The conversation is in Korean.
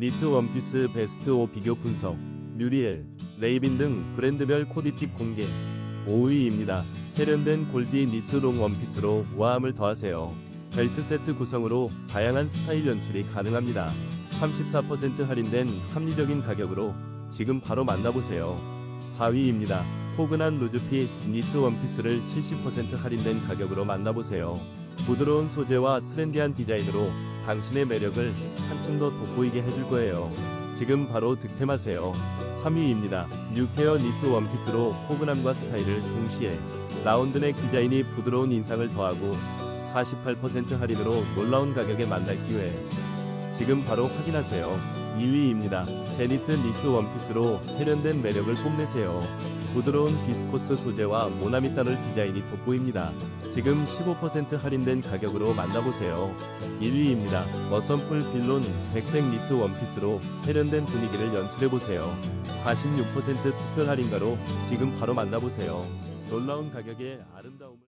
니트 원피스 베스트 5 비교 분석, 뮤리엘, 레이빈 등 브랜드별 코디팁 공개. 5위입니다. 세련된 골지 니트 롱 원피스로 우아함을 더하세요. 벨트 세트 구성으로 다양한 스타일 연출이 가능합니다. 34% 할인된 합리적인 가격으로 지금 바로 만나보세요. 4위입니다. 포근한 루즈핏 니트 원피스를 70% 할인된 가격으로 만나보세요. 부드러운 소재와 트렌디한 디자인으로 당신의 매력을 한층 더 돋보이게 해줄 거예요. 지금 바로 득템하세요. 3위입니다. 뉴케어 니트 원피스로 포근함과 스타일을 동시에 라운드 넥 디자인이 부드러운 인상을 더하고 48% 할인으로 놀라운 가격에 만날 기회. 지금 바로 확인하세요. 2위입니다. 제니트 니트 원피스로 세련된 매력을 뽐내세요. 부드러운 비스코스 소재와 모나미 따를 디자인이 돋보입니다. 지금 15% 할인된 가격으로 만나보세요. 1위입니다. 머선풀 빌론 백색 니트 원피스로 세련된 분위기를 연출해보세요. 46% 특별 할인가로 지금 바로 만나보세요. 놀라운 가격에 아름다움을